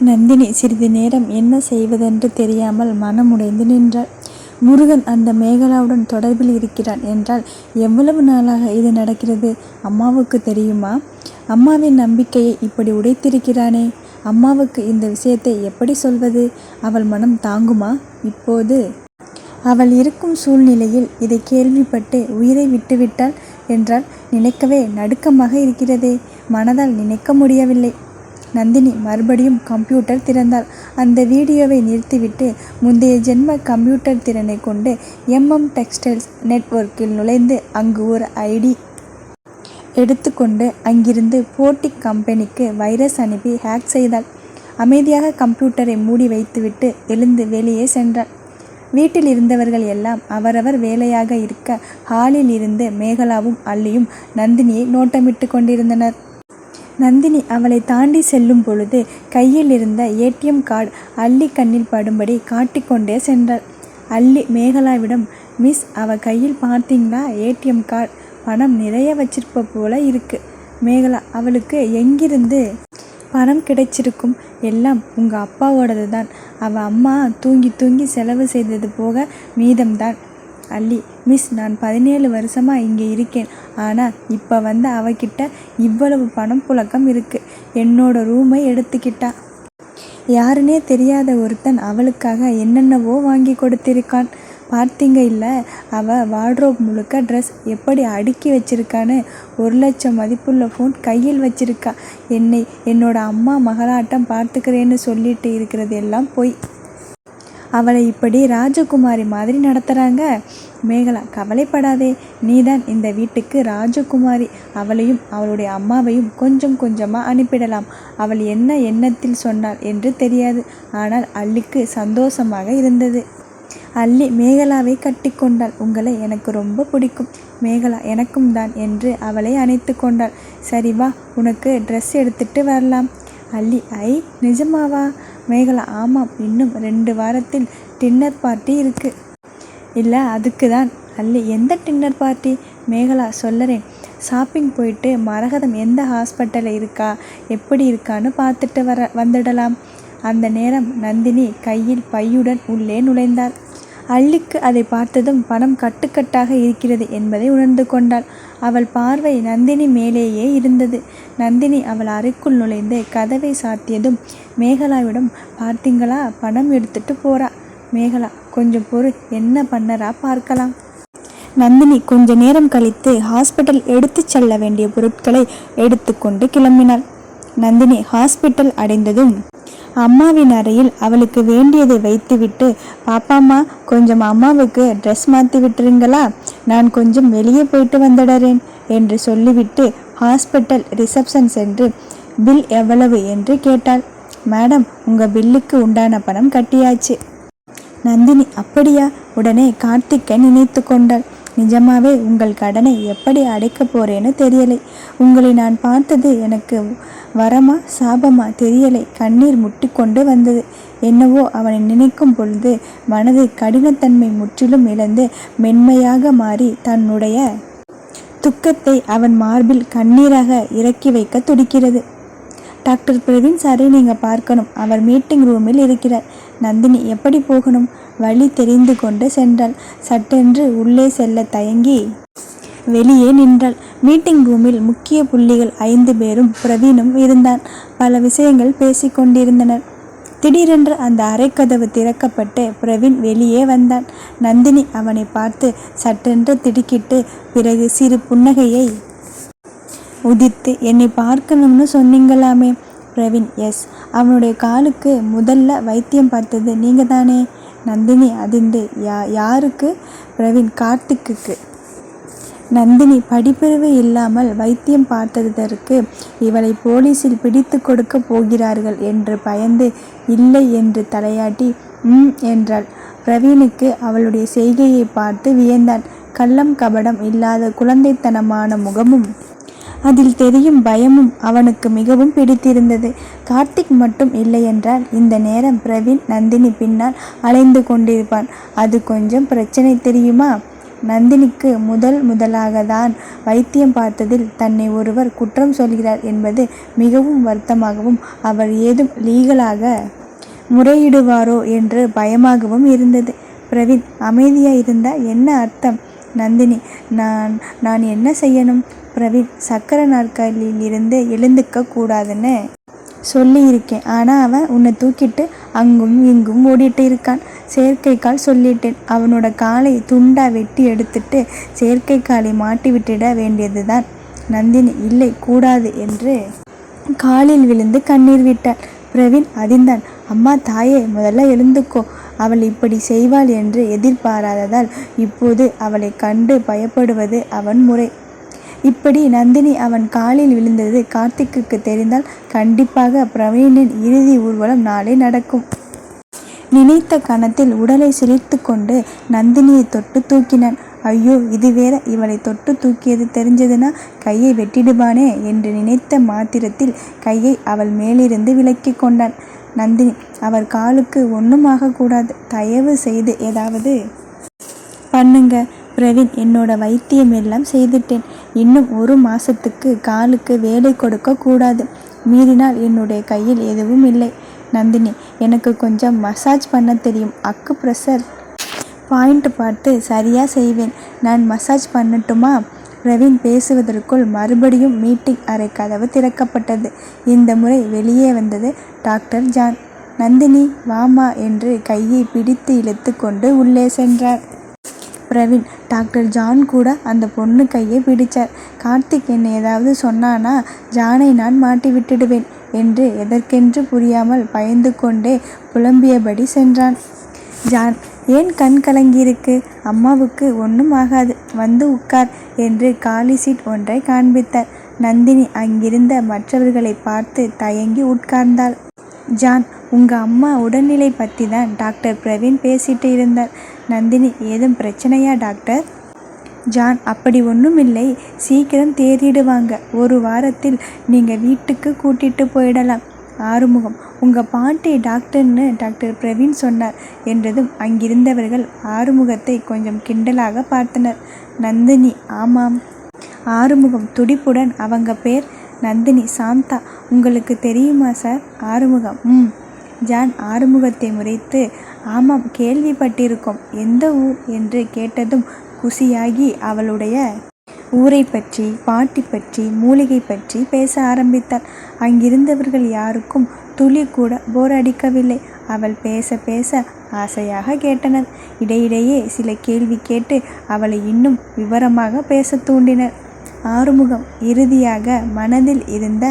நந்தினி சிறிது நேரம் என்ன செய்வதென்று தெரியாமல் மனமுடைந்து நின்றாள். முருகன் அந்த மேகலாவுடன் தொடர்பில் இருக்கிறான் என்றால் எவ்வளவு நாளாக இது நடக்கிறது? அம்மாவுக்கு தெரியுமா? அம்மாவின் நம்பிக்கையை இப்படி உடைத்திருக்கிறானே. அம்மாவுக்கு இந்த விஷயத்தை எப்படி சொல்வது? அவள் மனம் தாங்குமா? இப்போது? அவள் இருக்கும் சூழ்நிலையில் இதை கேள்விப்பட்டு உயிரை விட்டுவிட்டாள் என்றால் நினைக்கவே நடுக்கமாக இருக்கிறதே. மனதால் நினைக்க முடியவில்லை. நந்தினி மறுபடியும் கம்ப்யூட்டர் திறந்தாள். அந்த வீடியோவை நிறுத்திவிட்டு முந்தைய ஜென்ம கம்ப்யூட்டர் திறனை கொண்டு எம்எம் டெக்ஸ்டைல்ஸ் நெட்வொர்க்கில் நுழைந்து அங்கு ஒரு ஐடி எடுத்துக்கொண்டு அங்கிருந்து போட்டி கம்பெனிக்கு வைரஸ் அனுப்பி ஹேக் செய்தாள். அமைதியாக கம்ப்யூட்டரை மூடி வைத்துவிட்டு எழுந்து வெளியே சென்றாள். வீட்டில் இருந்தவர்கள் எல்லாம் அவரவர் வேலையாக இருக்க ஹாலில் இருந்து மேகலாவும் அள்ளியும் நந்தினியை நோட்டமிட்டு கொண்டிருந்தனர். நந்தினி அவளை தாண்டி செல்லும் பொழுது கையில் இருந்த ஏடிஎம் கார்டு அள்ளி கண்ணில் படும்படி காட்டிக்கொண்டே சென்றாள். அள்ளி மேகலாவிடம் மிஸ் அவ கையில் பார்த்தீங்களா? ATM card. பணம் நிறைய வச்சிருப்ப போல இருக்கு. மேகலா அவளுக்கு எங்கிருந்து பணம் கிடைச்சிருக்கும்? எல்லாம் உங்கள் அப்பாவோடது தான் அவள் அம்மா தூங்கி தூங்கி செலவு செய்தது போக மீதம்தான். அள்ளி மிஸ் நான் பதினேழு வருஷமாக இங்கே இருக்கேன். ஆனால் இப்போ வந்து அவகிட்ட இவ்வளவு பணம் புழக்கம் இருக்குது என்னோட ரூமை எடுத்துக்கிட்டா. யாருனே தெரியாத ஒருத்தன் அவளுக்காக என்னென்னவோ வாங்கி கொடுத்திருக்கான். பார்த்தீங்க இல்லை? அவள் வார்ட்ரோப் முழுக்க ட்ரெஸ் எப்படி அடுக்கி வச்சிருக்கான்னு ஒரு லட்சம் மதிப்புள்ள ஃபோன் கையில் வச்சிருக்கா. என்னை என்னோட அம்மா மகளாட்டம் பார்த்துக்கிறேன்னு சொல்லிட்டு இருக்கிறது எல்லாம் போய். அவளை இப்படி ராஜகுமாரி மாதிரி நடத்துகிறாங்க மேகலா கவலைப்படாதே. நீதான் இந்த வீட்டுக்கு ராஜகுமாரி. அவளையும் அவளுடைய அம்மாவையும் கொஞ்சம் கொஞ்சமாக அனுப்பிடலாம். அவள் என்ன எண்ணத்தில் சொன்னாள் என்று தெரியாது. ஆனால் அள்ளிக்கு சந்தோஷமாக இருந்தது. அள்ளி மேகலாவை கட்டிக்கொண்டாள் உங்களை எனக்கு ரொம்ப பிடிக்கும். மேகலா எனக்கும் தான் என்று அவளை அணைத்து கொண்டாள். சரி வா உனக்கு ட்ரெஸ் எடுத்துட்டு வரலாம். அள்ளி ஐ நிஜமாவா? மேகலா ஆமாம் இன்னும் ரெண்டு வாரத்தில் டின்னர் பார்ட்டி இருக்கு. இல்லை அதுக்கு தான் அல்லி எந்த டின்னர் பார்ட்டி? மேகலா சொல்லறேன். ஷாப்பிங் போயிட்டு மரகதம் எந்த ஹாஸ்பிட்டலில் இருக்கா எப்படி இருக்கான்னு பார்த்துட்டு வர வந்துடலாம். அந்த நேரம் நந்தினி கையில் பையுடன் உள்ளே நுழைந்தாள். அள்ளிக்கு அதை பார்த்ததும் பணம் கட்டுக்கட்டாக இருக்கிறது என்பதை உணர்ந்து கொண்டாள். அவள் பார்வை நந்தினி மேலேயே இருந்தது. நந்தினி அவள் அறைக்குள் நுழைந்து கதவை சாத்தியதும் மேகலாவிடம் பார்த்தீங்களா பணம் எடுத்துட்டு போறா. மேகலா கொஞ்சம் பொறு என்ன பண்ணறா பார்க்கலாம். நந்தினி கொஞ்ச நேரம் கழித்து ஹாஸ்பிட்டல் எடுத்துச் செல்ல வேண்டிய பொருட்களை எடுத்துக்கொண்டு கிளம்பினாள். நந்தினி ஹாஸ்பிட்டல் அடைந்ததும் அம்மாவின் அறையில் அவளுக்கு வேண்டியதை வைத்துவிட்டு பாப்பாம்மா கொஞ்சம் அம்மாவுக்கு ட்ரெஸ் மாற்றி விட்டுருங்களா? நான் கொஞ்சம் வெளியே போயிட்டு வந்துடுறேன் என்று சொல்லிவிட்டு ஹாஸ்பிட்டல் ரிசப்ஷன் சென்று பில் எவ்வளவு? என்று கேட்டாள். மேடம் உங்கள் பில்லுக்கு உண்டான பணம் கட்டியாச்சு. நந்தினி அப்படியா? உடனே கார்த்திக்கை நினைத்து கொண்டாள். நிஜமாவே உங்கள் கடனை எப்படி அடைக்கப் போறேன்னு தெரியலை. உங்களை நான் பார்த்தது எனக்கு வரமா சாபமா தெரியலை. கண்ணீர் முட்டிக்கொண்டு வந்தது. என்னவோ அவனை நினைக்கும் பொழுது மனது கடினத்தன்மை முற்றிலும் இழந்து மென்மையாக மாறி தன்னுடைய துக்கத்தை அவன் மார்பில் கண்ணீராக இறக்கி வைக்க துடிக்கிறது. டாக்டர் பிரவீன் சாரை நீங்கள் பார்க்கணும். அவர் மீட்டிங் ரூமில் இருக்கிறார். நந்தினி எப்படி போகணும்? வழி தெரிந்து கொண்டு சென்றாள். சட்டென்று உள்ளே செல்ல தயங்கி வெளியே நின்றாள். மீட்டிங் ரூமில் முக்கிய புள்ளிகள் ஐந்து பேரும் பிரவீனும் இருந்தான். பல விஷயங்கள் பேசிக்கொண்டிருந்தனர் திடீரென்று அந்த அறைக்கதவு திறக்கப்பட்டு பிரவீன் வெளியே வந்தான். நந்தினி அவனை பார்த்து சட்டென்று திடுக்கிட்டு பிறகு சிறு புன்னகையை உதித்து என்னை பார்க்கணும்னு சொன்னீங்களாமே? பிரவீன் எஸ். அவனுடைய காலுக்கு முதல்ல வைத்தியம் பார்த்தது நீங்கள் தானே நந்தினி அதிர்ந்து யா யாருக்கு? பிரவீன் கார்த்திக்குக்கு. நந்தினி படிப்பறிவு இல்லாமல் வைத்தியம் பார்த்ததற்கு இவளை போலீசில் பிடித்து கொடுக்க போகிறார்கள் என்று பயந்து இல்லை என்று தலையாட்டி ம் என்றாள். பிரவீனுக்கு அவளுடைய செய்கையை பார்த்து வியந்தான் கள்ளம் கபடம் இல்லாத குழந்தைத்தனமான முகமும் அதில் தெரியும் பயமும் அவனுக்கு மிகவும் பிடித்திருந்தது. கார்த்திக் மட்டும் இல்லையென்றால் இந்த நேரம் பிரவீன் நந்தினி பின்னால் அலைந்து கொண்டிருப்பான். அது கொஞ்சம் பிரச்சனை தெரியுமா? நந்தினிக்கு முதல் முதலாக தான் வைத்தியம் பார்த்ததில் தன்னை ஒருவர் குற்றம் சொல்கிறார் என்பது மிகவும் வருத்தமாகவும் அவர் ஏதும் லீகலாக முறையிடுவாரோ என்று பயமாகவும் இருந்தது. பிரவீன் அமைதியாக இருந்தால் என்ன அர்த்தம்? நந்தினி நான் நான் என்ன செய்யணும்? பிரவீன் சக்கர நாற்காலியில் இருந்து எழுந்துக்க கூடாதுன்னு சொல்லியிருக்கேன். ஆனால் அவன் உன்னை தூக்கிட்டு அங்கும் இங்கும் ஓடிட்டு இருக்கான். செயற்கைக்கால் சொல்லிட்டேன். அவனோட காலை துண்டா வெட்டி எடுத்துட்டு செயற்கைக்காலை மாட்டி விட்டுட வேண்டியதுதான். நந்தினி இல்லை கூடாது என்று காலில் விழுந்து கண்ணீர் விட்டாள். பிரவீன் அதிர்ந்தான். அம்மா தாயே முதல்ல எழுந்துக்கோ. அவள் இப்படி செய்வாள் என்று எதிர்பாராததால் இப்போது அவளை கண்டு பயப்படுவது அவன் முறை. இப்படி நந்தினி அவன் காலில் விழுந்தது கார்த்திக்குக்கு தெரிந்தால் கண்டிப்பாக பிரவீனின் இறுதி ஊர்வலம் நாளை நடக்கும். நினைத்த கணத்தில் உடலை சிரித்து கொண்டு நந்தினியை தொட்டு தூக்கினான். ஐயோ இது வேற. இவளை தொட்டு தூக்கியது தெரிஞ்சதுன்னா கையை வெட்டிடுவானே என்று நினைத்த மாத்திரத்தில் கையை அவள் மேலிருந்து விலக்கி கொண்டான். நந்தினி அவர் காலுக்கு ஒன்றும் ஆகக்கூடாது. தயவு செய்து ஏதாவது பண்ணுங்க. பிரவீன் என்னோட வைத்தியம் எல்லாம் செய்துட்டேன். இன்னும் ஒரு மாசத்துக்கு காலுக்கு வேலை கொடுக்க கூடாது. மீறினால் என்னுடைய கையில் எதுவும் இல்லை. நந்தினி எனக்கு கொஞ்சம் மசாஜ் பண்ண தெரியும். அக்கு ப்ரெஷர் பாயிண்ட் பார்த்து சரியாக செய்வேன். நான் மசாஜ் பண்ணட்டுமா? பிரவீன் பேசுவதற்குள் மறுபடியும் மீட்டிங் அறை கதவு திறக்கப்பட்டது. இந்த முறை வெளியே வந்தது டாக்டர் ஜான். நந்தினி வாமா என்று கையை பிடித்து இழுத்து கொண்டு உள்ளே சென்றார். பிரவீன். டாக்டர் ஜான் கூட அந்த பொண்ணு கையை பிடிச்சார். கார்த்திக் என்னை ஏதாவது சொன்னானா ஜானை நான் மாட்டி விட்டுடுவேன் என்று எதற்கென்று புரியாமல் பயந்து கொண்டே புலம்பியபடி சென்றான். ஜான் ஏன் கண் கலங்கியிருக்கு? அம்மாவுக்கு ஒன்றும் ஆகாது. வந்து உட்கார் என்று காலி சீட் ஒன்றை காண்பித்தார். நந்தினி அங்கிருந்த மற்றவர்களை பார்த்து தயங்கி உட்கார்ந்தாள். ஜான் உங்க அம்மா உடல்நிலை பற்றி தான் டாக்டர் பிரவீன் பேசிட்டு இருந்தார். நந்தினி ஏதும் பிரச்சனையா டாக்டர்? ஜான் அப்படி ஒன்றும் இல்லை சீக்கிரம் தேறிடுவாங்க ஒரு வாரத்தில் நீங்கள் வீட்டுக்கு கூட்டிட்டு போயிடலாம். ஆறுமுகம். உங்கள் பாட்டி டாக்டர்னு டாக்டர் பிரவீன் சொன்னார். என்றதும் அங்கிருந்தவர்கள் ஆறுமுகத்தை கொஞ்சம் கிண்டலாக பார்த்தனர். நந்தினி ஆமாம். ஆறுமுகம் துடிப்புடன் அவங்க பேர் நந்தினி சாந்தா. உங்களுக்கு தெரியுமா சார்? ஆறுமுகம். ம். ஜான் ஆறுமுகத்தை முறைத்து ஆமாம் கேள்விப்பட்டிருக்கோம். எந்த ஊர் என்று கேட்டதும் குசியாகி அவளுடைய ஊரை பற்றி பாட்டி பற்றி மூலிகை பற்றி பேச ஆரம்பித்தாள். அங்கிருந்தவர்கள் யாருக்கும் துளி கூட போர் அடிக்கவில்லை. அவள் பேச பேச ஆசையாக கேட்டனர். இடையிடையே சில கேள்வி கேட்டு அவளை இன்னும் விவரமாக பேச தூண்டினர். ஆறுமுகம் இறுதியாக மனதில் இருந்த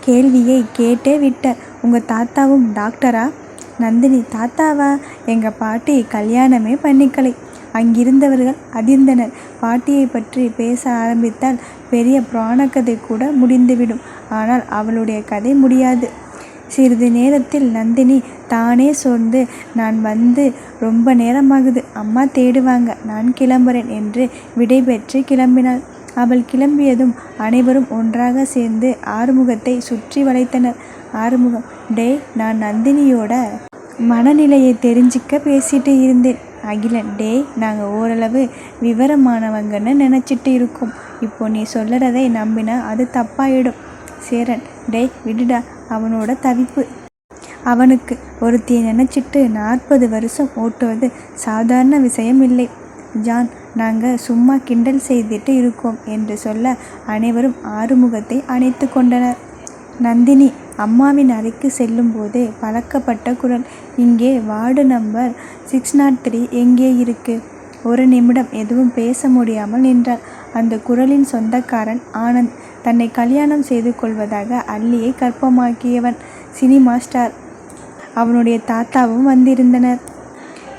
கேள்வியை கேட்டே விட்ட உங்கள் தாத்தாவும் டாக்டரா? நந்தினி தாத்தாவா? எங்கள் பாட்டி கல்யாணமே பண்ணிக்கலை. அங்கிருந்தவர்கள் அதிர்ந்தனர். பாட்டியை பற்றி பேச ஆரம்பித்தால் பெரிய புராணக்கதை கூட முடிந்துவிடும். ஆனால் அவளுடைய கதை முடியாது. சிறிது நேரத்தில் நந்தினி தானே சோர்ந்து நான் வந்து ரொம்ப நேரமாகுது. அம்மா தேடுவாங்க. நான் கிளம்புறேன் என்று விடைபெற்று கிளம்பினாள். அவள் கிளம்பியதும் அனைவரும் ஒன்றாக சேர்ந்து ஆறுமுகத்தை சுற்றி வளைத்தனர். ஆறுமுகம் டே நான் நந்தினியோட மனநிலையை தெரிஞ்சிக்க பேசிட்டு இருந்தேன். அகிலன் டேய் நாங்கள் ஓரளவு விவரமானவங்கன்னு நினச்சிட்டு இருக்கோம். இப்போ நீ சொல்லுறதை நம்பினா அது தப்பாயிடும். சேரன் டேய் விடுடா அவனோட தவிப்பு. அவனுக்கு ஒருத்தியை நினச்சிட்டு நாற்பது வருஷம் ஓட்டுவது சாதாரண விஷயம் இல்லை. ஜான் நாங்கள் சும்மா கிண்டல் செய்துட்டு இருக்கோம் என்று சொல்ல அனைவரும் ஆறுமுகத்தை அணைத்து கொண்டனர். நந்தினி அம்மாவின் அறைக்கு செல்லும்போதே பழக்கப்பட்ட குரல் இங்கே ward number six nought three எங்கே இருக்கு? ஒரு நிமிடம் எதுவும் பேச முடியாமல் நின்றார் அந்த குரலின் சொந்தக்காரன் ஆனந்த் தன்னை கல்யாணம் செய்து கொள்வதாக அள்ளியை கற்பமாக்கியவன் சினிமா ஸ்டார். அவனுடைய தாத்தாவும் வந்திருந்தனர்.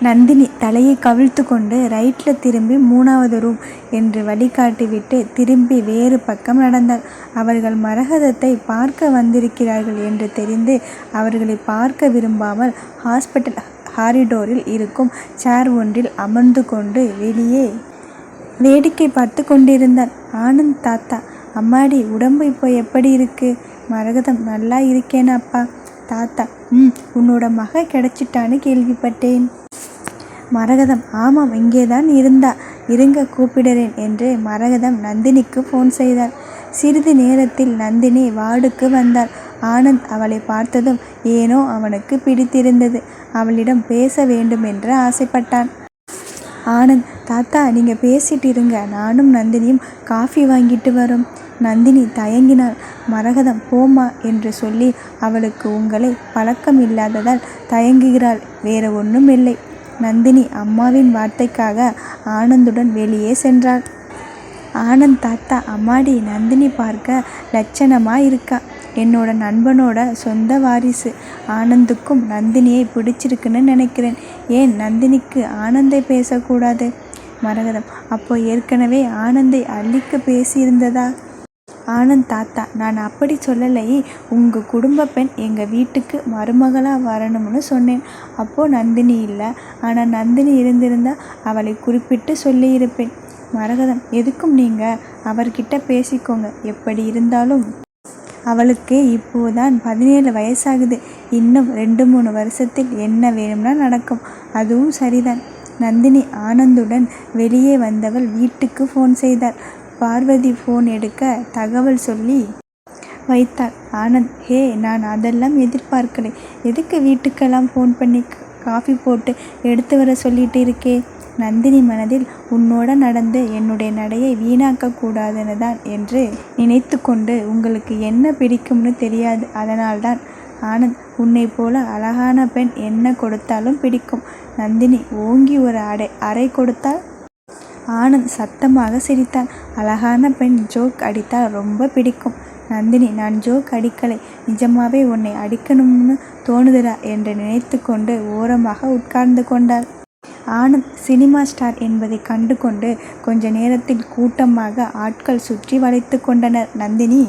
நந்தினி தலையை கவிழ்த்து கொண்டு ரைட்டில் திரும்பி மூணாவது ரூம் என்று வழிகாட்டிவிட்டு திரும்பி வேறு பக்கம் நடந்தாள். அவர்கள் மரகதத்தை பார்க்க வந்திருக்கிறார்கள் என்று தெரிந்து அவர்களை பார்க்க விரும்பாமல் ஹாஸ்பிட்டல் ஹாரிடோரில் இருக்கும் சேர் ஒன்றில் அமர்ந்து கொண்டு வெளியே வேடிக்கை பார்த்து கொண்டிருந்தார் ஆனந்த் தாத்தா அம்மாடி உடம்பு இப்போ எப்படி இருக்கு? மரகதம் நல்லா இருக்கேனா அப்பா தாத்தா ம் உன்னோட மக கிடைச்சிட்டான்னு கேள்விப்பட்டேன். மரகதம் ஆமாம் இங்கேதான் இருந்தா. இருங்க கூப்பிடுறேன் என்று மரகதம் நந்தினிக்கு ஃபோன் செய்தாள். சிறிது நேரத்தில் நந்தினி வார்டுக்கு வந்தாள். ஆனந்த் அவளை பார்த்ததும் ஏனோ அவனுக்கு பிடித்திருந்தது. அவளிடம் பேச வேண்டும் என்று ஆசைப்பட்டான். ஆனந்த் தாத்தா நீங்கள் பேசிட்டு இருங்க. நானும் நந்தினியும் காஃபி வாங்கிட்டு வரோம். நந்தினி தயங்கினாள். மரகதம் போமா என்று சொல்லி அவளுக்கு உங்களை பழக்கம் இல்லாததால் தயங்குகிறாள். வேறு ஒன்றும் இல்லை நந்தினி அம்மாவின் வார்த்தைக்காக ஆனந்துடன் வெளியே சென்றாள். ஆனந்த் தாத்தா அம்மாடி நந்தினி பார்க்க லட்சணமாக இருக்கா என்னோட நண்பனோட சொந்த வாரிசு. ஆனந்துக்கும் நந்தினியை பிடிச்சிருக்குன்னு நினைக்கிறேன். ஏன் நந்தினிக்கு ஆனந்தை பேசக்கூடாது? மரகதம் அப்போ ஏற்கனவே ஆனந்தை அள்ளிக்கு பேசியிருந்ததா? ஆனந்த் தாத்தா நான் அப்படி சொல்லலையே உங்கள் குடும்ப பெண் எங்கள் வீட்டுக்கு மருமகளாக வரணும்னு சொன்னேன். அப்போது நந்தினி இல்லை. ஆனால் நந்தினி இருந்திருந்தால் அவளை குறிப்பிட்டு சொல்லியிருப்பேன். மரகதம் எதுக்கும் நீங்கள் அவர்கிட்ட பேசிக்கோங்க. எப்படி இருந்தாலும். அவளுக்கு இப்போதான் பதினேழு வயசாகுது. இன்னும் ரெண்டு மூணு வருஷத்தில் என்ன வேணும்னா நடக்கும். அதுவும் சரிதான். நந்தினி ஆனந்துடன் வெளியே வந்தவள் வீட்டுக்கு ஃபோன் செய்தாள். பார்வதி ஃபோன் எடுக்க தகவல் சொல்லி வைத்தாள். ஆனந்த் ஹே நான் அதெல்லாம் எதிர்பார்க்கலை. எதுக்கு வீட்டுக்கெல்லாம் ஃபோன் பண்ணி காஃபி போட்டு எடுத்து வர சொல்லிட்டு இருக்கே? நந்தினி மனதில் உன்னோட நடந்து என்னுடைய நடையை வீணாக்க கூடாதுன்னு தான் என்று நினைத்து கொண்டு உங்களுக்கு என்ன பிடிக்கும்னு தெரியாது. அதனால்தான் ஆனந்த் உன்னை போல அழகான பெண் என்ன கொடுத்தாலும் பிடிக்கும். நந்தினி ஓங்கி ஒரு அடை அறை கொடுத்தால் ஆனந்த் சத்தமாக சிரித்தான் அழகான பெண் ஜோக் அடித்தால் ரொம்ப பிடிக்கும். நந்தினி நான் ஜோக் அடிக்கலை. நிஜமாவே உன்னை அடிக்கணும்னு தோணுதுடா என்று நினைத்து கொண்டு ஓரமாக உட்கார்ந்து கொண்டாள். ஆனந்த் சினிமா ஸ்டார் என்பதை கண்டு கொண்டு கொஞ்ச நேரத்தில் கூட்டமாக ஆட்கள் சுற்றி வளைத்து கொண்டனர். நந்தினி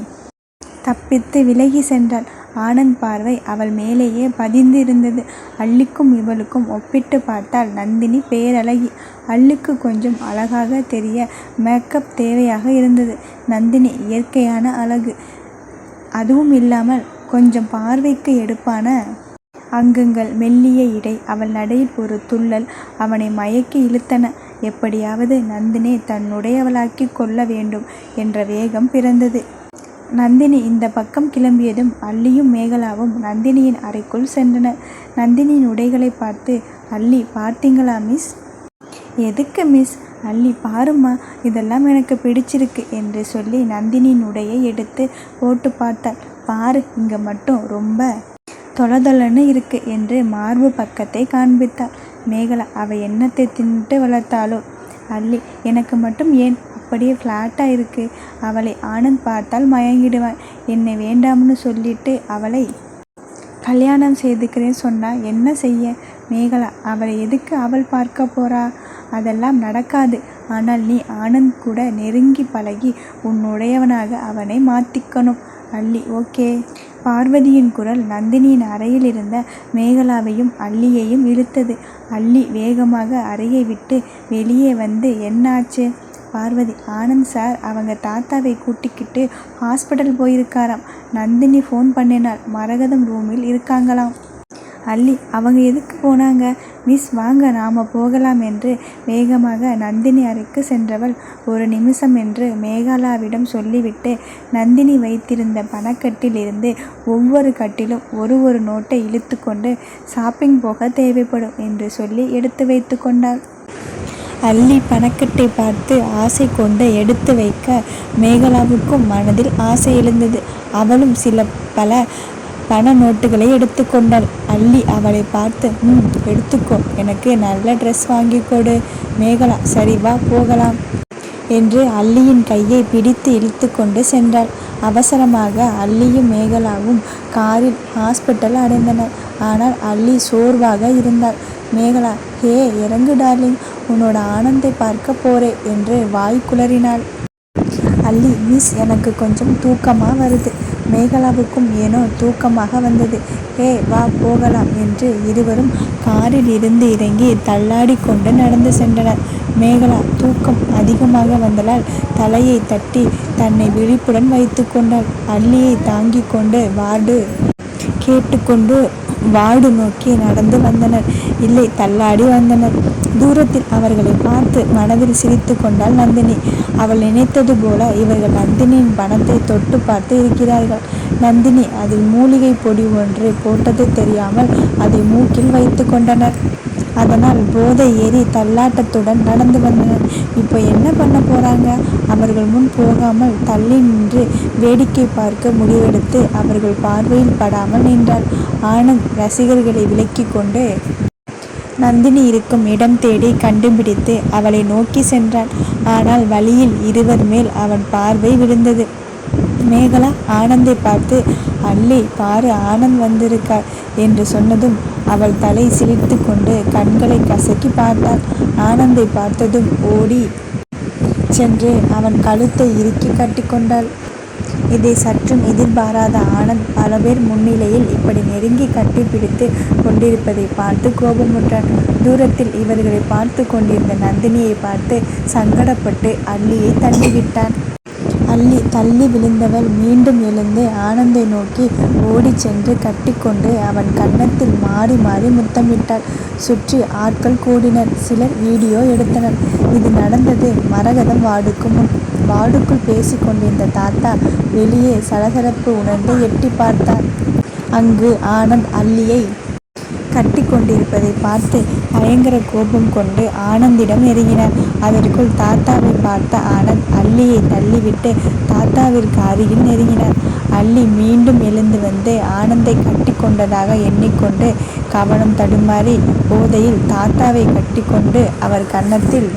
தப்பித்து விலகி சென்றாள். ஆனந்த் பார்வை அவள் மேலேயே பதிந்திருந்தது. அள்ளிக்கும் இவளுக்கும் ஒப்பிட்டு பார்த்தால் நந்தினி பேரழகி. அள்ளிக்கு கொஞ்சம் அழகாக தெரிய மேக்கப் தேவையாக இருந்தது. நந்தினி இயற்கையான அழகு. அதுவும் இல்லாமல் கொஞ்சம் பார்வைக்கு எடுப்பான அங்கங்கள் மெல்லிய இடை அவள் நடையில் ஒரு துள்ளல் அவனை மயக்கி இழுத்தன. எப்படியாவது நந்தினி தன்னுடையவளாக்கிக் கொள்ள வேண்டும் என்ற வேகம் பிறந்தது. நந்தினி இந்த பக்கம் கிளம்பியதும் அல்லியும் மேகலாவும் நந்தினியின் அறைக்குள் சென்றனர். நந்தினியின் உடைகளை பார்த்து அல்லி பார்த்தீங்களா மிஸ்? எதுக்கு மிஸ்? அல்லி பாரும்மா இதெல்லாம் எனக்கு பிடிச்சிருக்கு என்று சொல்லி நந்தினியின் உடையை எடுத்து போட்டு பார்த்தாள். பாரு இங்கே மட்டும் ரொம்ப தொளதொளன்னு இருக்கு என்று மார்பு பக்கத்தை காண்பித்தாள். மேகலா அவள் என்னத்தை தின்னுட்டு வளர்த்தாளோ? அல்லி எனக்கு மட்டும் ஏன் அப்படியே ஃப்ளாட்டாக இருக்கு. அவளை ஆனந்த் பார்த்தால் மயங்கிடுவான். என்னை வேண்டாம்னு சொல்லிட்டு அவளை கல்யாணம் செய்துக்கிறேன்னு சொன்னால் என்ன செய்ய? மேகலா அவளை எதுக்கு அவள் பார்க்க போறா? அதெல்லாம் நடக்காது. ஆனால் நீ ஆனந்த் கூட நெருங்கி பழகி உன்னுடையவனாக அவனை மாற்றிக்கணும் அள்ளி ஓகே. பார்வதியின் குரல் நந்தினியின் அறையில் இருந்த மேகலாவையும் அள்ளியையும் இழுத்தது. அள்ளி வேகமாக அறையை விட்டு வெளியே வந்து என்னாச்சு? பார்வதி ஆனந்த் சார் அவங்க தாத்தாவை கூட்டிக்கிட்டு ஹாஸ்பிட்டல் போயிருக்காராம். நந்தினி ஃபோன் பண்ணினாள். மரகதம் ரூமில் இருக்காங்களாம். அல்லி அவங்க எதுக்கு போனாங்க? மிஸ் வாங்க நாம் போகலாம் என்று வேகமாக நந்தினி அறைக்கு சென்றவள் ஒரு நிமிஷம் என்று மேகாலாவிடம் சொல்லிவிட்டு நந்தினி வைத்திருந்த பணக்கட்டிலிருந்து ஒவ்வொரு கட்டிலும் ஒரு ஒரு நோட்டை இழுத்து கொண்டு ஷாப்பிங் போக தேவைப்படும் என்று சொல்லி எடுத்து வைத்து கொண்டாள். அள்ளி பணக்கட்டை பார்த்து ஆசை கொண்டு எடுத்து வைக்க மேகலாவுக்கும் மனதில் ஆசை எழுந்தது. அவளும் சில பல பண நோட்டுகளை எடுத்துக்கொண்டாள் அள்ளி அவளை பார்த்து ம் எடுத்துக்கோ. எனக்கு நல்ல ட்ரெஸ் வாங்கி கொடு. மேகலா சரி வா போகலாம் என்று அள்ளியின் கையை பிடித்து இழுத்து கொண்டு சென்றாள். அவசரமாக அள்ளியும் மேகலாவும் காரில் ஹாஸ்பிட்டல் அடைந்தனர். ஆனால் அள்ளி சோர்வாக இருந்தாள். மேகலா ஹே இறங்கு டார்லிங் உன்னோட ஆனந்தை பார்க்க போறே என்று வாய் குளறினாள். அல்லி மிஸ் எனக்கு கொஞ்சம் தூக்கமாக வருது. மேகலாவுக்கும் ஏனோ தூக்கமாக வந்தது. ஏ வா போகலாம் என்று இருவரும் காரில் இருந்து இறங்கி தள்ளாடி கொண்டு நடந்து சென்றனர். மேகலா தூக்கம் அதிகமாக வந்ததால் தலையை தட்டி தன்னை விழிப்புடன் வைத்து கொண்டாள். அள்ளியை தாங்கி கொண்டு வார்டு கேட்டுக்கொண்டு வார்டு நோக்கி நடந்து வந்தனர். இல்லை தள்ளாடி வந்தனர். தூரத்தில் அவர்களை பார்த்து மனதில் சிரித்து கொண்டாள் நந்தினி. அவள் நினைத்தது போல இவர்கள் நந்தினியின் பணத்தை தொட்டு பார்த்து இருக்கிறார்கள். நந்தினி அதில் மூலிகை பொடி ஒன்று போட்டது தெரியாமல் அதை மூக்கில் வைத்து கொண்டனர். அதனால் போதை ஏறி தள்ளாட்டத்துடன் நடந்து வந்தனர். இப்போ என்ன பண்ண போறாங்க? அவர்கள் முன் போகாமல் தள்ளி நின்று வேடிக்கை பார்க்க முடிவெடுத்து அவர்கள் பார்வையில் படாமல் நின்றார் ஆனந்த் ரசிகர்களை விலக்கி கொண்டு நந்தினி இருக்கும் இடம் தேடி கண்டுபிடித்து அவளை நோக்கி சென்றான் ஆனால் வழியில் இருவர் மேல் அவன் பார்வை விழுந்தது. மேகலா ஆனந்தை பார்த்து அள்ளி பாரு ஆனந்த் வந்திருக்கார் என்று சொன்னதும் அவள் தலை சிரித்து கொண்டு கண்களை கசக்கி பார்த்தாள். ஆனந்தை பார்த்ததும் ஓடி சென்று அவன் கழுத்தை இறுக்கி கட்டிக்கொண்டாள் இதை சற்றும் எதிர்பாராத ஆனந்த் பல பேர் முன்னிலையில் இப்படி நெருங்கி கட்டிப்பிடித்து கொண்டிருப்பதை பார்த்து கோபமுற்றான் தூரத்தில் இவர்களை பார்த்து கொண்டிருந்த நந்தினியை பார்த்து சங்கடப்பட்டு அள்ளியை தள்ளிவிட்டான். தள்ளி தள்ளி விழுந்தவள் மீண்டும் எழுந்து ஆனந்தை நோக்கி ஓடி சென்று கட்டிக்கொண்டு அவன் கன்னத்தில் மாறி மாறி முத்தமிட்டாள். சுற்றி ஆட்கள் கூடினர். சிலர் வீடியோ எடுத்தனர். இது நடந்தது மரகதம் வார்டுக்கு முன். வார்டுக்குள் பேசிக் கொண்டிருந்த தாத்தா வெளியே சலசலப்பு உணர்ந்து எட்டி பார்த்தார். அங்கு ஆனந்த் அள்ளியை கட்டி கொண்டிருப்பதை பார்த்து பயங்கர கோபம் கொண்டு ஆனந்திடம் நெருங்கினார் அதற்குள் தாத்தாவை பார்த்த ஆனந்த் அள்ளியை தள்ளிவிட்டு தாத்தாவிற்கு அருகில் நெருங்கினார். அள்ளி மீண்டும் எழுந்து வந்து ஆனந்தை கட்டி கொண்டதாக எண்ணிக்கொண்டு கவனம் தடுமாறி போதையில் தாத்தாவை கட்டி கொண்டு அவர் கன்னத்தில்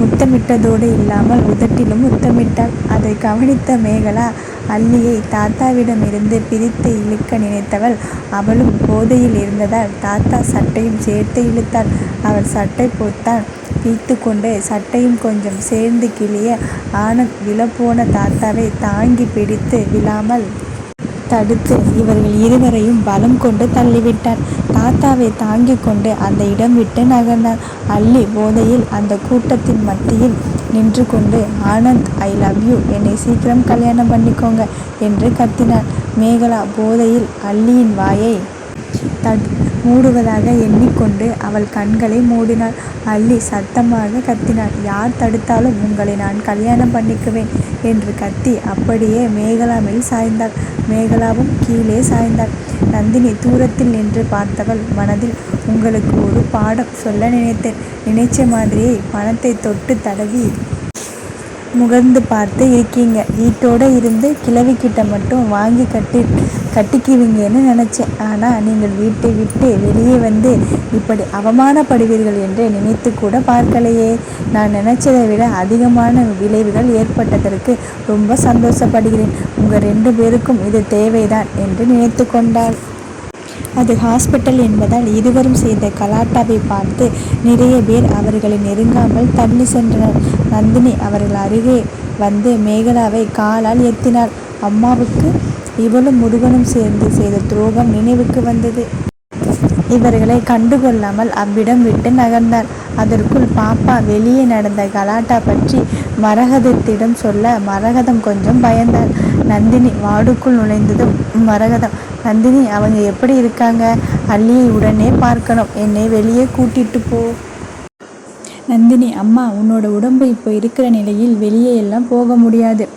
முத்தமிட்டதோடு இல்லாமல் உதட்டிலும் முத்தமிட்டாள். அதை கவனித்த மேகலா அல்லியை தாத்தாவிடமிருந்து பிரித்து இழுக்க நினைத்தவள் அவளும் போதையில் இருந்ததால் தாத்தா சட்டையும் சேர்த்து இழுத்தாள். அவள் சட்டை போத்தான் பீத்து கொண்டு சட்டையும் கொஞ்சம் சேர்ந்து கிளிய ஆனந்த் விழப்போன தாத்தாவை தாங்கி பிடித்து விழாமல் தடுத்து இவர்கள் இருவரையும் பலம் கொண்டு தள்ளிவிட்டார். தாத்தாவை தாங்கிக் கொண்டு அந்த இடம் விட்டு நகர்ந்தார். அள்ளி போதையில் அந்த கூட்டத்தின் மத்தியில் நின்று கொண்டு ஆனந்த் ஐ லவ் யூ என்னை சீக்கிரம் கல்யாணம் பண்ணிக்கோங்க என்று கத்தினார். மேகலா போதையில் அள்ளியின் வாயை தடு மூடுவதாக எண்ணிக்கொண்டு அவள் கண்களை மூடினாள். அள்ளி சத்தமாக கத்தினாள். யார் தடுத்தாலும் உங்களை நான் கல்யாணம் பண்ணிக்குவேன். என்று கத்தி அப்படியே மேகலா மேல் சாய்ந்தாள். மேகலாவும் கீழே சாய்ந்தாள். நந்தினி தூரத்தில் நின்று பார்த்தவள் மனதில் உங்களுக்கு ஒரு பாடம் சொல்ல நினைத்தேன். நினைச்ச மாதிரியே பணத்தை தொட்டு தடவி முகர்ந்து பார்த்து இருக்கீங்க. வீட்டோடு இருந்து கிழவிக்கிட்ட மட்டும் வாங்கி கட்டி கட்டிக்குவீங்கன்னு நினச்சேன். ஆனால் நீங்கள் வீட்டை விட்டு வெளியே வந்து இப்படி அவமானப்படுவீர்கள் என்று நினைத்து கூட பார்க்கலையே. நான் நினச்சதை விட அதிகமான விளைவுகள் ஏற்பட்டதற்கு ரொம்ப சந்தோஷப்படுகிறேன். உங்கள் ரெண்டு பேருக்கும் இது தேவைதான் என்று நினைத்து கொண்டாள். அது ஹாஸ்பிட்டல் என்பதால் இருவரும் செய்த கலாட்டாவை பார்த்து நிறைய பேர் அவர்களை நெருங்காமல் தள்ளி சென்றனர். நந்தினி அவர்கள் அருகே வந்து மேகலாவை காலால் எத்தினாள் அம்மாவுக்கு இவளும் முருகனும் சேர்ந்து செய்த துரோகம் நினைவுக்கு வந்தது. இவர்களை கண்டுகொள்ளாமல் அவ்விடம் விட்டு நகர்ந்தார். அதற்குள் பாப்பா வெளியே நடந்த கலாட்டா பற்றி மரகதத்திடம் சொல்ல மரகதம் கொஞ்சம் பயந்தார் நந்தினி வார்டுக்குள் நுழைந்ததும் மரகதம் நந்தினி அவங்க எப்படி இருக்காங்க? அள்ளியை உடனே பார்க்கணும். என்னை வெளியே கூட்டிட்டு போ. நந்தினி அம்மா உன்னோட உடம்பு இப்போ இருக்கிற நிலையில் வெளியே எல்லாம் போக முடியாது.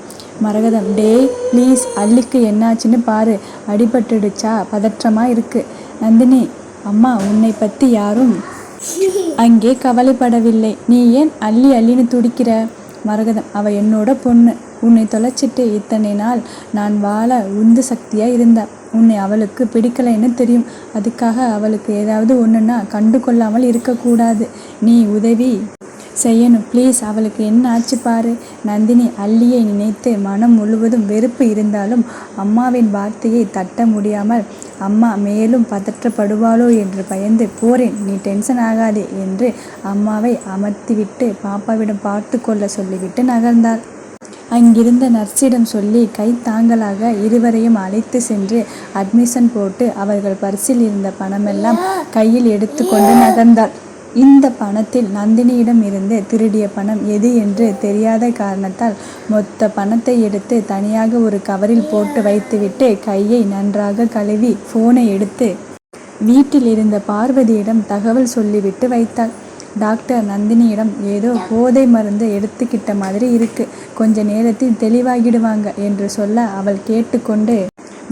மரகதம் டே ப்ளீஸ் அள்ளிக்கு என்னாச்சுன்னு பாரு. அடிபட்டுடுச்சா? பதற்றமாக இருக்கு. நந்தினி அம்மா உன்னை பற்றி யாரும் அங்கே கவலைப்படவில்லை. நீ ஏன் அள்ளி அள்ளின்னு துடிக்கிற? மரகதம் அவ என்னோட பொண்ணு. உன்னை தொலைச்சிட்டு இத்தனை நாள் நான் வாழ உந்து சக்தியாக இருந்தேன் உன்னை அவளுக்கு பிடிக்கலைன்னு தெரியும். அதுக்காக அவளுக்கு ஏதாவது ஒன்றுன்னா கண்டு கொள்ளாமல் இருக்கக்கூடாது. நீ உதவி செய்யணும். ப்ளீஸ் அவளுக்கு என்ன ஆச்சு பாரு. நந்தினி அள்ளியை நினைத்து மனம் முழுவதும் வெறுப்பு இருந்தாலும் அம்மாவின் வார்த்தையை தட்ட முடியாமல் அம்மா மேலும் பதற்றப்படுவாளோ என்று பயந்து போறேன். நீ டென்ஷன் ஆகாதே என்று அம்மாவை அமர்த்திவிட்டு பாப்பாவிடம் பார்த்து கொள்ள சொல்லிவிட்டு நகர்ந்தாள். அங்கிருந்த நர்ஸிடம் சொல்லி கை தாங்கலாக இருவரையும் அழைத்து சென்று அட்மிஷன் போட்டு அவர்கள் பரிசில் இருந்த பணமெல்லாம் கையில் எடுத்துக்கொண்டு நகர்ந்தாள். இந்த பணத்தில் நந்தினியிடம் இருந்து திருடிய பணம் எது என்று தெரியாத காரணத்தால் மொத்த பணத்தை எடுத்து தனியாக ஒரு கவரில் போட்டு வைத்துவிட்டு கையை நன்றாக கழுவி போனை எடுத்து வீட்டில் இருந்த பார்வதியிடம் தகவல் சொல்லிவிட்டு வைத்தாள். டாக்டர் நந்தினியிடம் ஏதோ போதை மருந்து எடுத்துக்கிட்ட மாதிரி இருக்கு. கொஞ்ச நேரத்தில் தெளிவாகிடுவாங்க என்று சொல்ல அவள் கேட்டுக்கொண்டு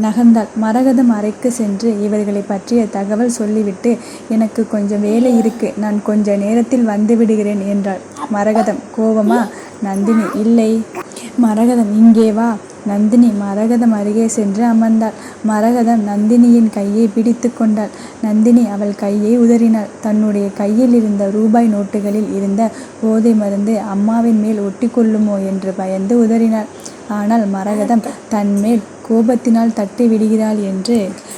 நகர்ந்தாள் மரகதம் அறைக்கு சென்று இவர்களை பற்றிய தகவல் சொல்லிவிட்டு எனக்கு கொஞ்சம் வேலை இருக்கு. நான் கொஞ்ச நேரத்தில் வந்து விடுகிறேன் என்றாள். மரகதம் கோபமா நந்தினி இல்லை. மரகதம் இங்கே வா. நந்தினி மரகதம் அருகே சென்று அமர்ந்தாள். மரகதம் நந்தினியின் கையை பிடித்து கொண்டாள். நந்தினி அவள் கையை உதறினாள். தன்னுடைய கையில் இருந்த ரூபாய் நோட்டுகளில் இருந்த போதை மருந்து அம்மாவின் மேல் ஒட்டிக்கொள்ளுமோ என்று பயந்து உதறினாள். ஆனால் மரகதம் தன்மேல் கோபத்தினால் தட்டி விடுகிறாள் என்று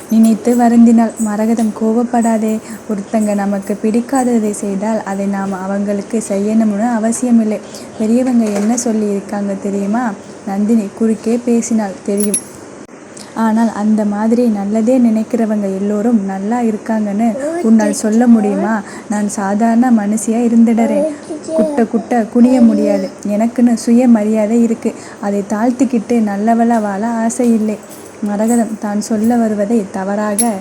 நினைத்து வருந்தினாள். மரகதம் கோபப்படாதே. ஒருத்தங்க நமக்கு பிடிக்காததை செய்தால் அதை நாம் அவங்களுக்கு செய்யணும்னு அவசியமில்லை. பெரியவங்க என்ன சொல்லி இருக்காங்க தெரியுமா? நந்தினி குறுக்கே பேசினாள் தெரியும். ஆனால் அந்த மாதிரி நல்லதே நினைக்கிறவங்க எல்லோரும் நல்லா இருக்காங்கன்னு உன்னால் சொல்ல முடியுமா? நான் சாதாரண மனுஷியாக இருந்துடுறேன். குட்ட குட்ட குனிய முடியாது. எனக்குன்னு சுய மரியாதை இருக்கு. அதை தாழ்த்திக்கிட்டு நல்லவளா வாழ ஆசை இல்லை. மரகதம் தான் சொல்ல வருவதை தவறாக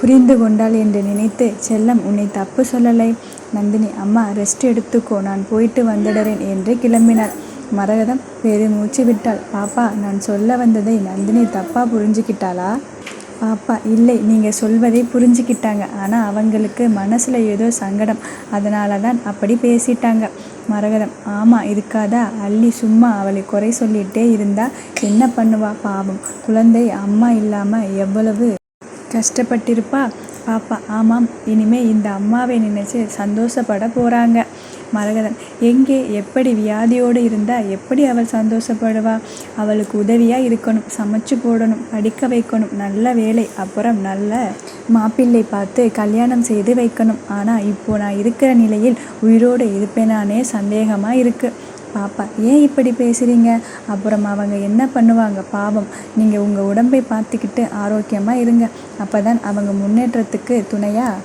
புரிந்து கொண்டாள் என்று நினைத்து செல்லம் உன்னை தப்பு சொல்லலை. நந்தினி அம்மா ரெஸ்ட் எடுத்துக்கோ. நான் போயிட்டு வந்துடுறேன் என்று கிளம்பினாள். மரகதம் பெருமூச்சு விட்டாள். பாப்பா நான் சொல்ல வந்ததை நந்தினி தப்பா புரிஞ்சுக்கிட்டாளா? பாப்பா இல்லை. நீங்கள் சொல்வதை புரிஞ்சுக்கிட்டாங்க. ஆனால் அவங்களுக்கு மனசில் ஏதோ சங்கடம். அதனால தான் அப்படி பேசிட்டாங்க. மரகதம் ஆமாம் இருக்காதா? அள்ளி சும்மா அவளை குறை சொல்லிகிட்டே இருந்தா என்ன பண்ணுவா பாவம்? குழந்தை அம்மா இல்லாமல் எவ்வளவு கஷ்டப்பட்டிருப்பா? பாப்பா ஆமாம். இனிமே இந்த அம்மாவை நினைச்சு சந்தோஷப்பட போகிறாங்க மரகதம். எங்கே எப்படி வியாதியோடு இருந்தால் எப்படி அவள் சந்தோஷப்படுவா? அவளுக்கு உதவியாக இருக்கணும் சமைச்சு போடணும் படிக்க வைக்கணும் நல்ல வேலை அப்புறம் நல்ல மாப்பிள்ளை பார்த்து கல்யாணம் செய்து வைக்கணும். ஆனால் இப்போ நான் இருக்கிற நிலையில் உயிரோடு இருப்பேனானே சந்தேகமாக இருக்குது பாப்பா ஏன் இப்படி பேசுகிறீங்க அப்புறம் அவங்க என்ன பண்ணுவாங்க? பாவம். நீங்கள் உங்கள் உடம்பை பார்த்துக்கிட்டு ஆரோக்கியமாக இருங்க. அப்போ தான் அவங்க முன்னேற்றத்துக்கு துணையாக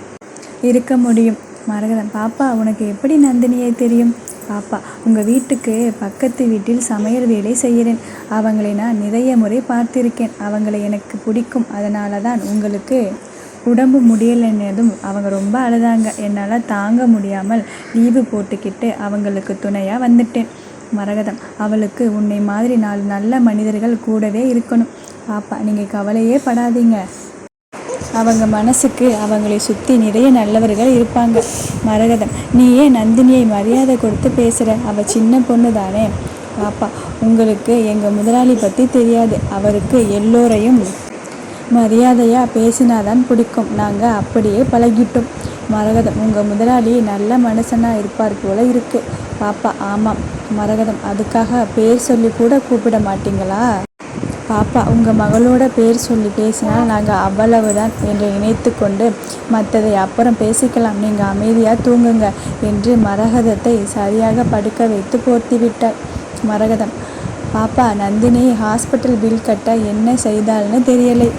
இருக்க முடியும். மரகதம். பாப்பா உனக்கு எப்படி நந்தினியை தெரியும்? பாப்பா உங்கள் வீட்டுக்கு பக்கத்து வீட்டில் சமையல் வேலை செய்கிறேன். அவங்களை நான் நிறைய முறை பார்த்திருக்கேன். அவங்களை எனக்கு பிடிக்கும். அதனால தான் உங்களுக்கு உடம்பு முடியலைன்னதும் அவங்க ரொம்ப அழுதாங்க. என்னால் தாங்க முடியாமல் லீவு போட்டுக்கிட்டு அவங்களுக்கு துணையாக வந்துட்டேன். மரகதம் அவளுக்கு உன்னை மாதிரி நாலு நல்ல மனிதர்கள் கூடவே இருக்கணும். பாப்பா நீங்கள் கவலையே படாதீங்க. அவங்க மனசுக்கு அவங்களை சுற்றி நிறைய நல்லவர்கள் இருப்பாங்க. மரகதம் நீ ஏன் நந்தினியை மரியாதை கொடுத்து பேசுகிற அவள் சின்ன பொண்ணு தானே. பாப்பா உங்களுக்கு எங்கள் முதலாளி பற்றி தெரியாது. அவருக்கு எல்லோரையும் மரியாதையாக பேசினாதான் பிடிக்கும். நாங்கள் அப்படியே பழகிட்டோம். மரகதம் உங்கள் முதலாளி நல்ல மனுஷனாக இருப்பார் போல இருக்கு. பாப்பா ஆமாம். மரகதம் அதுக்காக பேர் சொல்லி கூட கூப்பிட மாட்டீங்களா? பாப்பா உங்கள் மகளோட பேர் சொல்லி பேசினால் நாங்கள் அவ்வளவு தான் என்று நினைத்து கொண்டு மற்றதை அப்புறம் பேசிக்கலாம். நீங்கள் அமைதியாக தூங்குங்க என்று மரகதத்தை சரியாக படுக்க வைத்து போர்த்தி விட்டார் மரகதம் பாப்பா நந்தினி ஹாஸ்பிட்டல் பில் கட்ட என்ன செய்தாள்னு தெரியலை.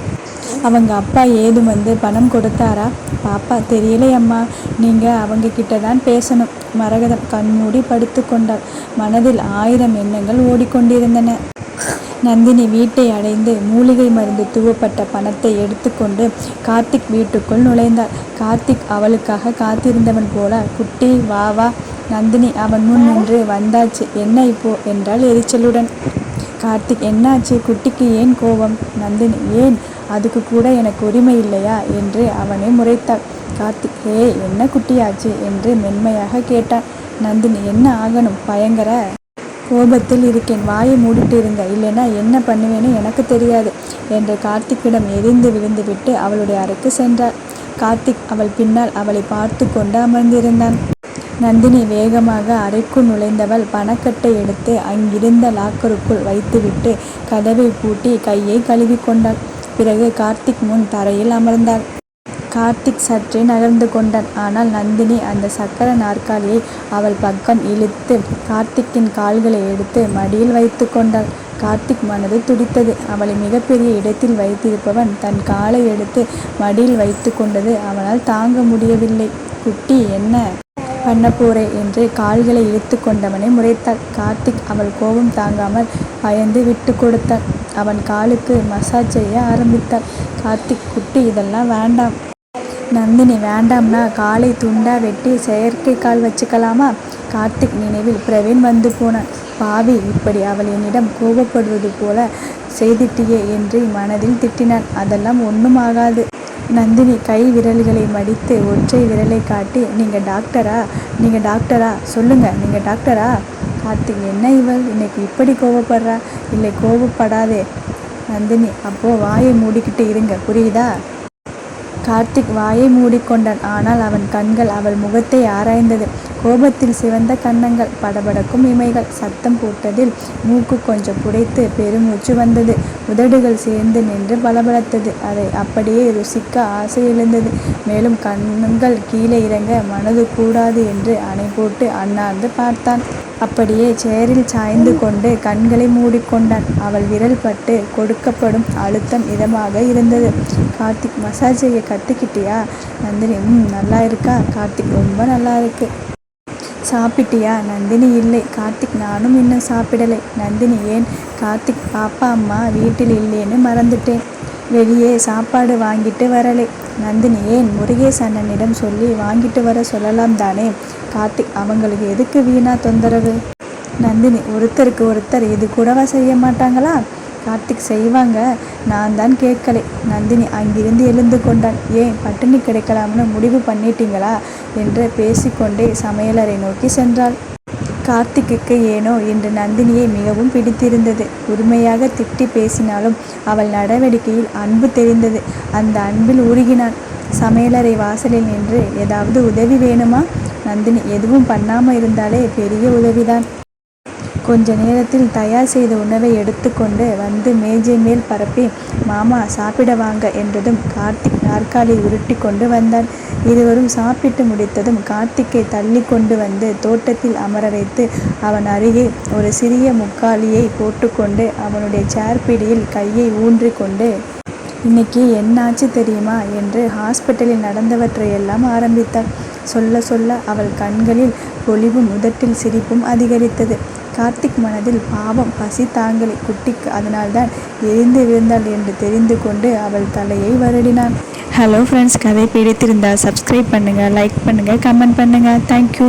அவங்க அப்பா ஏதும் வந்து பணம் கொடுத்தாரா? பாப்பா தெரியலை அம்மா. நீங்கள் அவங்க கிட்ட தான் பேசணும். மரகதம் கண்மூடி படுத்து கொண்டாள் மனதில் ஆயிரம் எண்ணங்கள் ஓடிக்கொண்டிருந்தன. நந்தினி வீட்டை அடைந்து மூலிகை மருந்து தூவப்பட்ட பணத்தை எடுத்துக்கொண்டு கார்த்திக் வீட்டுக்குள் நுழைந்தாள். கார்த்திக் அவளுக்காக காத்திருந்தவன் போல குட்டி வா வா. நந்தினி அவன் முன் நின்று வந்தாச்சு என்ன இப்போ? என்றால் எரிச்சலுடன். கார்த்திக் என்னாச்சு? குட்டிக்கு ஏன் கோபம்? நந்தினி ஏன்? அதுக்கு கூட எனக்கு உரிமை இல்லையா? என்று அவனை முறைத்தாள். கார்த்திக் ஏ என்ன குட்டியாச்சு? என்று மென்மையாக கேட்டான். நந்தினி என்ன ஆகணும்? பயங்கர கோபத்தில் இருக்கேன். வாயை மூடிட்டு இருங்க. இல்லைன்னா என்ன பண்ணுவேன்னு எனக்கு தெரியாது என்று கார்த்திக்கிடம் எரிந்து விழுந்துவிட்டு அவளுடைய அறைக்கு சென்றார் கார்த்திக் அவள் பின்னால் அவளை பார்த்து கொண்டு அமர்ந்திருந்தான். நந்தினி வேகமாக அறைக்குள் நுழைந்தவள் பணக்கட்டை எடுத்து அங்கிருந்த லாக்கருக்குள் வைத்துவிட்டு கதவை பூட்டி கையை கழுவி கொண்டாள் பிறகு கார்த்திக் முன் தரையில் அமர்ந்தாள். கார்த்திக் சற்றே நகர்ந்து கொண்டான். ஆனால் நந்தினி அந்த சக்கர நாற்காலியை அவள் பக்கம் இழுத்து கார்த்திக்கின் கால்களை எடுத்து மடியில் வைத்து கொண்டாள். கார்த்திக் மனது துடித்தது. அவளை மிகப்பெரிய இடத்தில் வைத்திருப்பவன் தன் காலை எடுத்து மடியில் வைத்து கொண்டது அவனால் தாங்க முடியவில்லை. குட்டி என்ன பண்ண போறே என்று கால்களை இழுத்து கொண்டவனை முறைத்தாள். கார்த்திக் அவள் கோபம் தாங்காமல் பயந்து விட்டு கொடுத்தாள். அவன் காலுக்கு மசாஜ் செய்ய ஆரம்பித்தாள். கார்த்திக் குட்டி இதெல்லாம் வேண்டாம். நந்தினி வேண்டாம்னா காலை துண்டா வெட்டி செயற்கை கால் வச்சுக்கலாமா? கார்த்திக் நினைவில் பிரவீன் வந்து போனான். பாவி இப்படி அவள் என்னிடம் கோபப்படுவது போல செய்திட்டியே என்று மனதில் திட்டினான். அதெல்லாம் ஒன்றும் ஆகாது நந்தினி கை விரல்களை மடித்து ஒற்றை விரலை காட்டி நீங்கள் டாக்டரா? நீங்கள் டாக்டரா? சொல்லுங்கள் நீங்கள் டாக்டரா? கார்த்திக் என்ன இவள்? இன்னைக்கு இப்படி கோவப்படுறா இல்லை கோவப்படாதே நந்தினி அப்போது வாயை மூடிக்கிட்டு இருங்க. புரியுதா? கார்த்திக் வாயை மூடிக்கொண்டான். ஆனால் அவன் கண்கள் அவள் முகத்தை ஆராய்ந்தது. கோபத்தில் சிவந்த கன்னங்கள் படபடக்கும் இமைகள் சத்தம் போட்டதில் மூக்கு கொஞ்சம் புடைத்து பெருமூச்சு வந்தது. உதடுகள் சேர்ந்து நின்று பளபளத்தது. அதை அப்படியே ருசிக்க ஆசை எழுந்தது. மேலும் கண்ணங்கள் கீழே இறங்க மனது கூடாது என்று அணை போட்டு அண்ணாந்து பார்த்தான். அப்படியே சேரில் சாய்ந்து கொண்டு கண்களை மூடிக்கொண்டான். அவள் விரல் பட்டு கொடுக்கப்படும் அழுத்தம் இதமாக இருந்தது. கார்த்திக் மசாஜ் செய்ய கற்றுக்கிட்டியா நந்தினி ம் நல்லா இருக்கா? கார்த்திக் ரொம்ப நல்லா இருக்கு. சாப்பிட்டியா? நந்தினி இல்லை. கார்த்திக் நானும் இன்னும் சாப்பிடலை. நந்தினி ஏன்? கார்த்திக் பாப்பா அம்மா வீட்டில் இல்லைன்னு மறந்துட்டேன். வெளியே சாப்பாடு வாங்கிட்டு வரலே. நந்தினி ஏன் முருகேஷ் அண்ணனிடம் சொல்லி வாங்கிட்டு வர சொல்லலாம் தானே? கார்த்திக் அவங்களுக்கு எதுக்கு வீணா தொந்தரவு? நந்தினி ஒருத்தருக்கு ஒருத்தர் இது கூடவா செய்ய மாட்டாங்களா? கார்த்திக் செய்வாங்க. நான் தான் கேட்கலை. நந்தினி அங்கிருந்து எழுந்து கொண்டான் ஏன் பட்டினி கிடைக்கலாம்னு முடிவு பண்ணிட்டீங்களா? என்று பேசிக்கொண்டே சமையலறை நோக்கி சென்றாள். கார்த்திக்குக்கு ஏனோ இன்று நந்தினியை மிகவும் பிடித்திருந்தது. உரிமையாக திட்டி பேசினாலும் அவள் நடவடிக்கையில் அன்பு தெரிந்தது. அந்த அன்பில் உருகினான் சமையலறை வாசலில் நின்று ஏதாவது உதவி வேணுமா? நந்தினி எதுவும் பண்ணாமல் இருந்தாலே பெரிய உதவிதான். கொஞ்ச நேரத்தில் தயார் செய்த உணவை எடுத்துக்கொண்டு வந்து மேஜை மேல் பரப்பி மாமா சாப்பிட வாங்க என்றதும் கார்த்திக் நாற்காலி உருட்டி கொண்டு வந்தான். இருவரும் சாப்பிட்டு முடித்ததும் கார்த்திக்கை தள்ளி கொண்டு வந்து தோட்டத்தில் அமர வைத்து அவன் அருகே ஒரு சிறிய முக்காலியை போட்டுக்கொண்டு அவனுடைய சேர் பிடியில் கையை ஊன்றி கொண்டு இன்னைக்கு என்னாச்சு தெரியுமா? என்று ஹாஸ்பிட்டலில் நடந்தவற்றையெல்லாம் ஆரம்பித்தாள் சொல்ல சொல்ல அவள் கண்களில் பொலிவும் உதட்டில் சிரிப்பும் அதிகரித்தது. கார்த்திக் மனதில் பாவம் பசி தாங்கலை குட்டிக்கு. அதனால்தான் எரிந்து விழுந்தாள் என்று தெரிந்து கொண்டு அவள் தலையை வருடினான். ஹலோ ஃப்ரெண்ட்ஸ் கதை பிடித்திருந்தால் சப்ஸ்கிரைப் பண்ணுங்கள் லைக் பண்ணுங்கள் கமெண்ட் பண்ணுங்கள் தேங்க்யூ